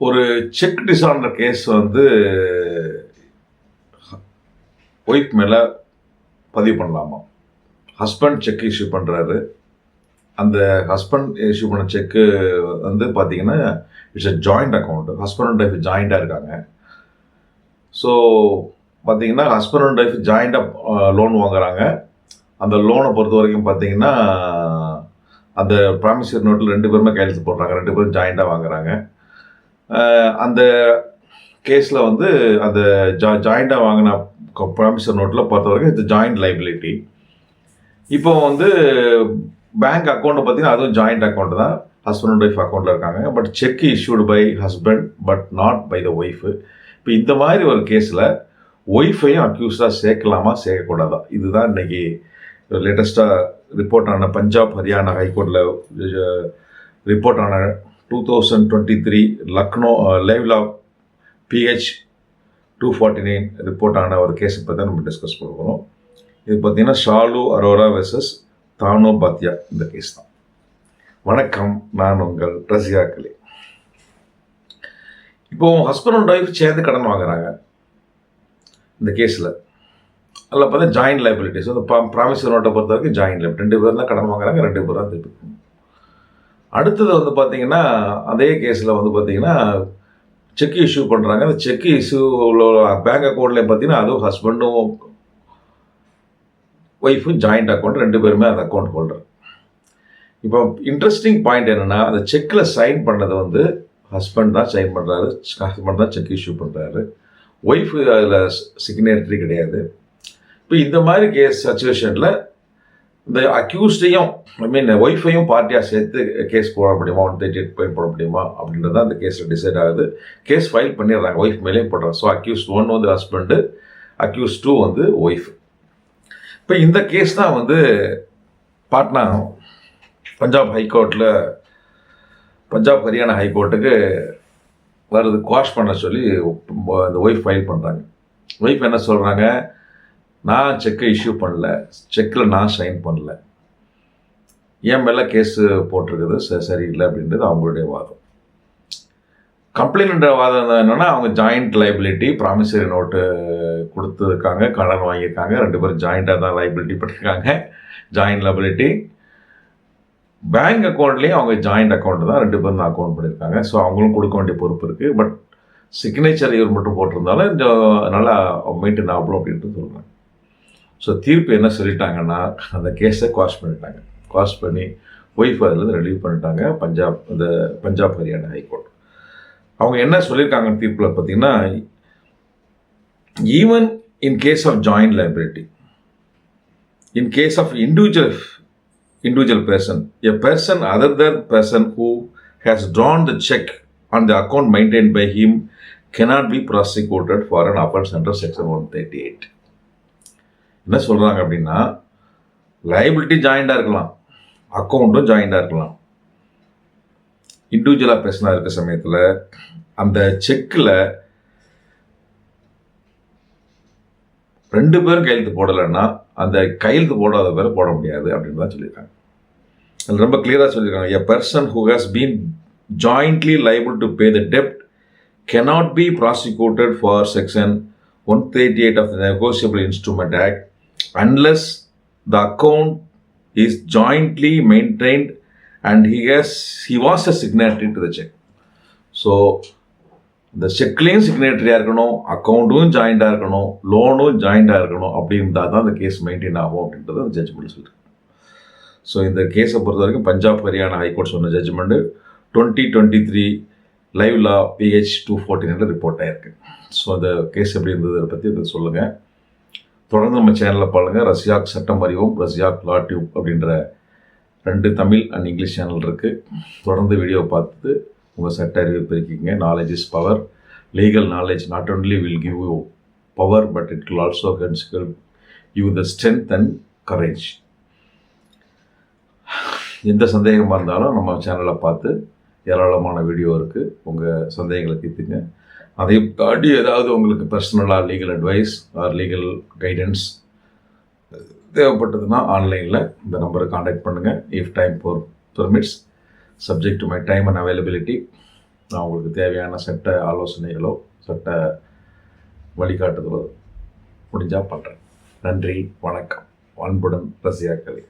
ஒரு cheque dishonour case வந்து wife மேலே பதிவு பண்ணலாமா? ஹஸ்பண்ட் செக் இஷ்யூ பண்ணுறாரு அந்த ஹஸ்பண்ட் இஷ்யூ பண்ண செக்கு வந்து பார்த்தீங்கன்னா it's a joint account husband and wife ஜாயிண்டாக இருக்காங்க. ஸோ பார்த்தீங்கன்னா ஹஸ்பண்ட் அண்ட் ஒய்ஃப் ஜாயிண்டாக லோன் வாங்குறாங்க. அந்த லோனை பொறுத்த வரைக்கும் பார்த்தீங்கன்னா அந்த ப்ராமிசரி நோட்டில் ரெண்டு பேருமே கையெழுத்து போடுறாங்க. ரெண்டு பேரும் ஜாயிண்டாக வாங்குறாங்க. அந்த கேஸில் வந்து அந்த ஜா ஜாயிண்டாக வாங்கின ப்ராமிசரி நோட்டில் பொறுத்த வரைக்கும் இது ஜாயிண்ட் லைபிலிட்டி இப்போ வந்து பேங்க் அக்கௌண்ட்டை பார்த்தீங்கன்னா அதுவும் ஜாயிண்ட் அக்கௌண்ட் தான். ஹஸ்பண்ட் அண்ட் ஒய்ஃப் அக்கௌண்ட்டில் இருக்காங்க. But cheque issued by husband but not by the wife இப்போ இந்த மாதிரி ஒரு கேஸில் ஒய்ஃபையும் அக்யூஸ்டாக சேர்க்கலாமா? சேர்க்கக்கூடாதா? இதுதான் இன்றைக்கி லேட்டஸ்ட்டாக ரிப்போர்ட் ஆன பஞ்சாப் ஹரியானா ஹைகோர்ட்டில் ரிப்போர்ட் ஆன two thousand twenty three Lucknow LiveLaw PH two forty nine report ஆன ஒரு கேஸை பற்றி தான் நம்ம டிஸ்கஸ் பண்ண போகிறோம் இது பார்த்தீங்கன்னா ஷாலு அரோரா வெர்சஸ் தானோ பாத்தியா இந்த கேஸ் தான். வணக்கம் நான் உங்கள் ரசிகா கலி. இப்போ ஹஸ்பண்ட் அண்ட் ஒய்ஃப் சேர்ந்து கடன் வாங்குறாங்க. இந்த கேஸில் அதில் பார்த்தா ஜாயிண்ட் லைபிலிட்டிஸ் அந்த ப்ராமிசர் நோட்டை பொறுத்த வரைக்கும் ஜாயிண்ட் லைப் ரெண்டு பேர் தான் கடன் வாங்குறாங்க ரெண்டு பேர் தான் திருப்பி அடுத்தது வந்து பார்த்தீங்கன்னா அதே கேஸில் வந்து பார்த்தீங்கன்னா செக் இஷ்யூ பண்ணுறாங்க அந்த செக் இஷ்யூ பேங்க் அக்கௌண்ட்லேயும் பார்த்தீங்கன்னா அதுவும் ஹஸ்பண்டும் ஒய்ஃபும் ஜாயிண்ட் அக்கௌண்ட் ரெண்டு பேருமே அந்த அக்கௌண்ட் ஹோல்டர் இப்போ இன்ட்ரெஸ்டிங் பாயிண்ட் என்னென்னா அந்த செக்கில் சைன் பண்ணதை வந்து ஹஸ்பண்ட் தான் சைன் பண்ணுறாரு ஹஸ்பண்ட் தான் செக் இஷ்யூ பண்ணுறாரு ஒய்ஃபு அதில் சிக்னேட்ரி கிடையாது. இப்போ இந்த மாதிரி கேஸ் சுச்சுவேஷனில் இந்த அக்யூஸ்டையும் ஐ மீன் ஒய்ஃபையும் பார்ட்டியாக சேர்த்து கேஸ் போட முடியுமா? ஒன் தேர்ட்டி எயிட் போட முடியுமா? அப்படின்றது தான் அந்த கேஸில் டிசைட் ஆகுது. கேஸ் ஃபைல் பண்ணிடுறாங்க. ஒய்ஃப் மேலேயும் போடுறாங்க. ஸோ அக்யூஸ் ஒன் வந்து ஹஸ்பண்டு அக்யூஸ் டூ வந்து ஒய்ஃப் இப்போ இந்த கேஸ் தான் வந்து பாட்னா பஞ்சாப் ஹைகோர்ட்டில் பஞ்சாப் ஹரியானா ஹைகோர்ட்டுக்கு வருது. குவாஷ் பண்ண சொல்லி அந்த ஒய்ஃப் ஃபைல் பண்ணுறாங்க ஒய்ஃப் என்ன சொல்கிறாங்க நான் செக்கை இஷ்யூ பண்ணல. செக்கில் நான் சைன் பண்ணல. என் மேலே கேஸு போட்டிருக்குது. ச சரியில்லை அப்படின்றது அவங்களுடைய வாதம். கம்ப்ளைண்ட் வாதம் என்னென்னா அவங்க ஜாயிண்ட் லைபிலிட்டி ப்ராமிசரி நோட்டு கொடுத்துருக்காங்க கடன் வாங்கியிருக்காங்க. ரெண்டு பேரும் ஜாயிண்டாக தான் லைபிலிட்டி பண்ணியிருக்காங்க ஜாயிண்ட் லைபிலிட்டி பேங்க் அக்கௌண்ட்லேயும் அவங்க ஜாயிண்ட் அக்கௌண்ட் தான் ரெண்டு பேரும் தான் அக்கௌண்ட் பண்ணியிருக்காங்க ஸோ அவங்களும் கொடுக்க வேண்டிய பொறுப்பு இருக்குது பட் சிக்னேச்சர் இவர் மட்டும் போட்டிருந்தாலும் இந்த நல்லா மெயின்டைன் ஆகணும் அப்படின்ட்டு சொல்கிறாங்க ஸோ தீர்ப்பு என்ன சொல்லிட்டாங்கன்னா அந்த கேஸை குவாஷ் பண்ணிட்டாங்க குவாஷ் பண்ணி ஒய்ஃப் அதுலேருந்து ரிலீவ் பண்ணிட்டாங்க பஞ்சாப் இந்த பஞ்சாப் ஹரியானா ஹைகோர்ட் அவங்க என்ன சொல்லியிருக்காங்க தீர்ப்பில் பார்த்தீங்கன்னா even in case of joint liability in case of individual individual person a person other than person who has drawn the cheque on the account maintained by him cannot be prosecuted for an offense under section 138. என்ன சொல்கிறாங்க அப்படின்னா liability ஜாயிண்டாக இருக்கலாம். அக்கௌண்ட்டும் ஜாயிண்டாக இருக்கலாம். இண்டிவிஜுவலாக பேசினா இருக்க சமயத்தில் அந்த செக்கில் ரெண்டு பேரும் கையெழுத்து போடலைன்னா அந்த கையெழுத்து போடாத பேரை போட முடியாது அப்படின்னு தான் சொல்லியிருக்காங்க. அது ரொம்ப கிளியராக சொல்லியிருக்காங்க. A person who has been jointly liable to pay the dept cannot be prosecuted for section 138 of the negotiable instrument act unless the account is jointly maintained and he has he was a signatory to the cheque so இந்த செக்லேயும் சிக்னேட்டரியாக இருக்கணும் அக்கௌண்ட்டும் ஜாயிண்டாக இருக்கணும் லோனும் ஜாயிண்டாக இருக்கணும் அப்படி இருந்தால் தான் அந்த case maintain ஆகும் அப்படின்றது அந்த ஜட்ஜ்மெண்ட் சொல்லியிருக்கு ஸோ இந்த கேஸை பொறுத்த வரைக்கும் பஞ்சாப் ஹரியானா ஹைகோர்ட் சொன்ன judgment twenty twenty three live law PH two ஃபோர்டீனில் report ஆகிருக்கு ஸோ அந்த கேஸ் எப்படி இருந்ததை பற்றி இதை சொல்லுங்கள் தொடர்ந்து நம்ம சேனலில் பாருங்கள் ரஷ்யாக் சட்டம் அறிவோம் ரஷ்யாக் லா டியூப் அப்படின்ற ரெண்டு தமிழ் அண்ட் இங்கிலீஷ் சேனல் இருக்குது தொடர்ந்து வீடியோ பார்த்து உங்கள் சட்ட அறிவு பெருக்கிங்க knowledge is power legal knowledge not only will give you power but it will also helps help you the strength and courage எந்த சந்தேகமாக இருந்தாலும் நம்ம சேனலை பார்த்து ஏராளமான வீடியோ இருக்குது உங்கள் சந்தேகங்களை தீர்த்துங்க. அதையும் தாண்டி ஏதாவது உங்களுக்கு பர்சனலாக legal advice or legal guidance தேவைப்பட்டதுன்னா ஆன்லைனில் இந்த நம்பரை காண்டாக்ட் பண்ணுங்கள் if time for permits subject to my time and availability நான் உங்களுக்கு தேவையான சட்ட ஆலோசனைகளோ சட்ட வழிகாட்டுதலோ முடிஞ்சால் பண்ணுறேன் நன்றி வணக்கம். அன்புடன் ரசியாக்களே